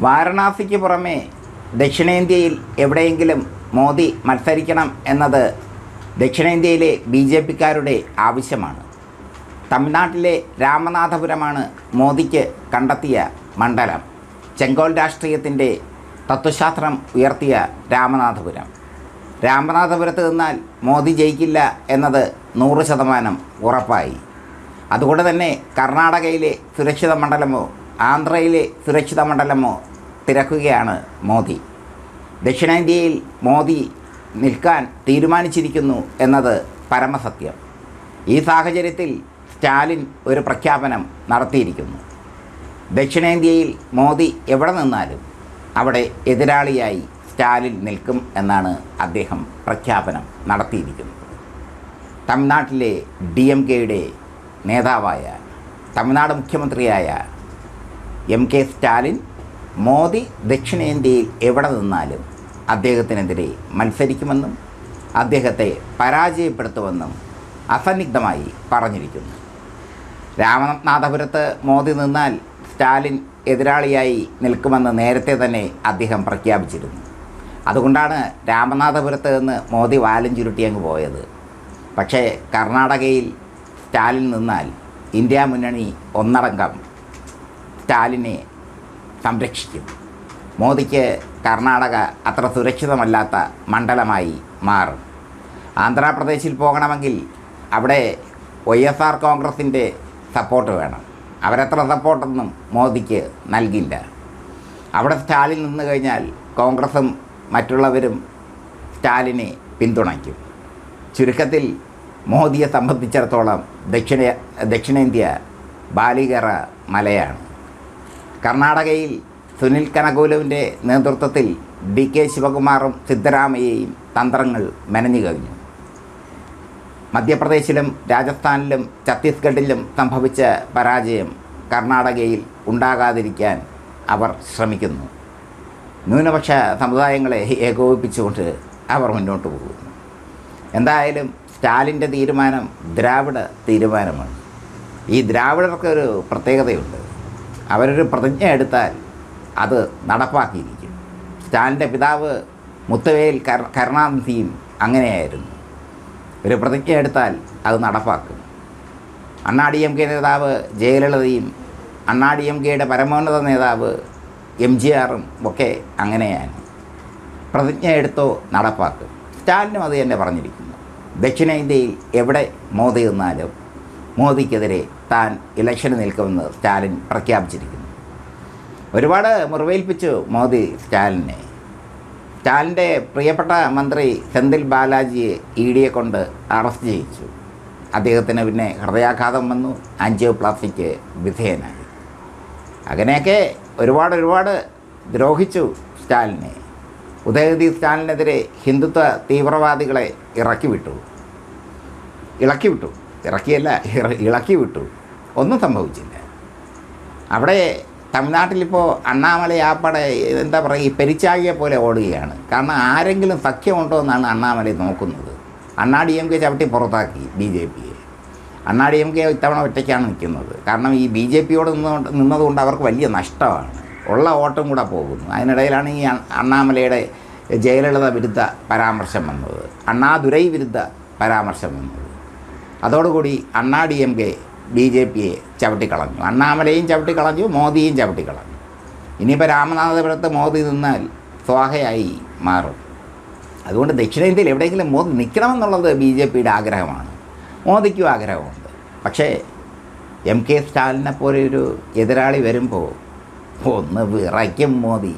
വാരണാസിക്ക് പുറമെ ദക്ഷിണേന്ത്യയിൽ എവിടെയെങ്കിലും മോദി മത്സരിക്കണം എന്നത് ദക്ഷിണേന്ത്യയിലെ ബി ജെ പിക്കാരുടെ ആവശ്യമാണ്. തമിഴ്നാട്ടിലെ രാമനാഥപുരമാണ് മോദിക്ക് കണ്ടെത്തിയ മണ്ഡലം. ചെങ്കോൽ രാഷ്ട്രീയത്തിന്റെ തത്വശാസ്ത്രം ഉയർത്തിയ രാമനാഥപുരം. രാമനാഥപുരത്ത് നിന്നാൽ മോദി ജയിക്കില്ല എന്നത് നൂറ് ശതമാനം ഉറപ്പായി. അതുകൊണ്ട് തന്നെ കർണാടകയിലെ സുരക്ഷിത മണ്ഡലമോ ആന്ധ്രയിലെ സുരക്ഷിത മണ്ഡലമോ തിരക്കുകയാണ് മോദി. ദക്ഷിണേന്ത്യയിൽ മോദി നിൽക്കാൻ തീരുമാനിച്ചിരിക്കുന്നു എന്നത് പരമസത്യം. ഈ സാഹചര്യത്തിൽ സ്റ്റാലിൻ ഒരു പ്രഖ്യാപനം നടത്തിയിരിക്കുന്നു. ദക്ഷിണേന്ത്യയിൽ മോദി എവിടെ നിന്നാലും അവിടെ എതിരാളിയായി സ്റ്റാലിൻ നിൽക്കും എന്നാണ് അദ്ദേഹം പ്രഖ്യാപനം നടത്തിയിരിക്കുന്നത്. തമിഴ്നാട്ടിലെ ഡി എം കെയുടെ നേതാവായ തമിഴ്നാട് മുഖ്യമന്ത്രിയായ എം കെ സ്റ്റാലിൻ മോദി ദക്ഷിണേന്ത്യയിൽ എവിടെ നിന്നാലും അദ്ദേഹത്തിനെതിരെ മത്സരിക്കുമെന്നും അദ്ദേഹത്തെ പരാജയപ്പെടുത്തുമെന്നും അസന്നിഗ്ധമായി പറഞ്ഞിരിക്കുന്നു. രാമനാഥപുരത്ത് മോദി നിന്നാൽ സ്റ്റാലിൻ എതിരാളിയായി നിൽക്കുമെന്ന് നേരത്തെ തന്നെ അദ്ദേഹം പ്രഖ്യാപിച്ചിരുന്നു. അതുകൊണ്ടാണ് രാമനാഥപുരത്ത് നിന്ന് മോദി വാലും ചുരുട്ടി അങ്ങ് പോയത്. പക്ഷേ കർണാടകയിൽ സ്റ്റാലിൻ നിന്നാൽ ഇന്ത്യ മുന്നണി ഒന്നടങ്കം സ്റ്റാലിനെ സംരക്ഷിക്കും. മോദിക്ക് കർണാടക അത്ര സുരക്ഷിതമല്ലാത്ത മണ്ഡലമായി മാറും. ആന്ധ്രാപ്രദേശിൽ പോകണമെങ്കിൽ അവിടെ വൈ എസ് ആർ കോൺഗ്രസിന്റെ സപ്പോർട്ട് വേണം. അവരത്ര സപ്പോർട്ടൊന്നും മോദിക്ക് നൽകില്ല. അവിടെ സ്റ്റാലിൻ നിന്ന് കഴിഞ്ഞാൽ കോൺഗ്രസും മറ്റുള്ളവരും സ്റ്റാലിനെ പിന്തുണയ്ക്കും. ചുരുക്കത്തിൽ മോദിയെ സംബന്ധിച്ചിടത്തോളം ദക്ഷിണ ദക്ഷിണേന്ത്യ ബാലികറ മലയാണ്. കർണാടകയിൽ സുനിൽ കനകൂലുവിന്റെ നേതൃത്വത്തിൽ ഡി കെ ശിവകുമാറും സിദ്ധരാമയ്യയും തന്ത്രങ്ങൾ മെനഞ്ഞു കഴിഞ്ഞു. മധ്യപ്രദേശിലും രാജസ്ഥാനിലും ഛത്തീസ്ഗഡിലും സംഭവിച്ച പരാജയം കർണാടകയിൽ ഉണ്ടാകാതിരിക്കാൻ അവർ ശ്രമിക്കുന്നു. ന്യൂനപക്ഷ സമുദായങ്ങളെ ഏകോപിപ്പിച്ചുകൊണ്ട് അവർ മുന്നോട്ട് പോകുന്നു. എന്തായാലും സ്റ്റാലിന്റെ തീരുമാനം ദ്രാവിഡ തീരുമാനമാണ്. ഈ ദ്രാവിഡർക്കൊരു പ്രത്യേകതയുണ്ട്. അവരൊരു പ്രതിജ്ഞ എടുത്താൽ അത് നടപ്പാക്കിയിരിക്കും. സ്റ്റാലിന്റെ പിതാവ് മുത്തവേൽ കർ കരുണാനിധിയും അങ്ങനെയായിരുന്നു. ഒരു പ്രതിജ്ഞ എടുത്താൽ അത് നടപ്പാക്കും. അണ്ണാ ഡി എം കെ നേതാവ് ജയലളിതയും അണ്ണാ ഡി എം കെയുടെ പരമോന്നത നേതാവ് എം ജി ആറും ഒക്കെ അങ്ങനെയാണ്. പ്രതിജ്ഞ എടുത്തോ നടപ്പാക്കും. സ്റ്റാലിനും അത് തന്നെ പറഞ്ഞിരിക്കുന്നു. ദക്ഷിണേന്ത്യയിൽ എവിടെ മോദി നിന്നാലും മോദിക്കെതിരെ താൻ ഇലക്ഷന് നിൽക്കുമെന്ന് സ്റ്റാലിൻ പ്രഖ്യാപിച്ചിരിക്കുന്നു. ഒരുപാട് മുറിവേൽപ്പിച്ചു മോദി സ്റ്റാലിനെ. സ്റ്റാലിന്റെ പ്രിയപ്പെട്ട മന്ത്രി സെന്തിൽ ബാലാജിയെ ഇ ഡിയെ കൊണ്ട് അറസ്റ്റ് ചെയ്യിച്ചു. അദ്ദേഹത്തിന് പിന്നെ ഹൃദയാഘാതം വന്നു. ആൻജിയോപ്ലാസ്റ്റിക്ക് വിധേയനായി. അങ്ങനെയൊക്കെ ഒരുപാട് ഒരുപാട് ദ്രോഹിച്ചു സ്റ്റാലിനെ. ഉദയനിധി സ്റ്റാലിനെതിരെ ഹിന്ദുത്വ തീവ്രവാദികളെ ഇറക്കി വിട്ടു ഇളക്കി വിട്ടു ഇറക്കിയല്ല ഇളക്കി വിട്ടു. ഒന്നും സംഭവിച്ചില്ല. അവിടെ തമിഴ്നാട്ടിലിപ്പോൾ അണ്ണാമല ആപ്പടെ എന്താ പറയുക ഈ പെരിച്ചാകിയെ പോലെ ഓടുകയാണ്. കാരണം ആരെങ്കിലും സഖ്യമുണ്ടോ എന്നാണ് അണ്ണാമല നോക്കുന്നത്. അണ്ണാ ഡി എം കെ ചവിട്ടി പുറത്താക്കി ബി ജെ പിയെ. അണ്ണാ ഡി എം കെ ഇത്തവണ ഒറ്റയ്ക്കാണ് നിൽക്കുന്നത്. കാരണം ഈ ബി ജെ പിയോട് നിന്നുകൊണ്ട് നിന്നതുകൊണ്ട് അവർക്ക് വലിയ നഷ്ടമാണ്. ഉള്ള ഓട്ടം കൂടെ പോകുന്നു. അതിനിടയിലാണ് ഈ അണ്ണാമലയുടെ ജയലളിത വിരുദ്ധ പരാമർശം വന്നത്. അണ്ണാദുരൈ വിരുദ്ധ പരാമർശം വന്നത്. അതോടുകൂടി Anna D M K B J പിയെ ചവിട്ടിക്കളഞ്ഞു. അണ്ണാമലയും ചവിട്ടിക്കളഞ്ഞു മോദിയും ചവിട്ടിക്കളഞ്ഞു. ഇനിയിപ്പോൾ രാമനാഥപുരത്ത് മോദി നിന്നാൽ സ്വാഹയായി മാറും. അതുകൊണ്ട് ദക്ഷിണേന്ത്യയിൽ എവിടെയെങ്കിലും മോദി നിൽക്കണമെന്നുള്ളത് ബി ജെ പിയുടെ ആഗ്രഹമാണ്. മോദിക്കും ആഗ്രഹമുണ്ട്. പക്ഷേ എം കെ സ്റ്റാലിനെ പോലെ ഒരു എതിരാളി വരുമ്പോൾ ഒന്ന് വിറയ്ക്കും മോദി.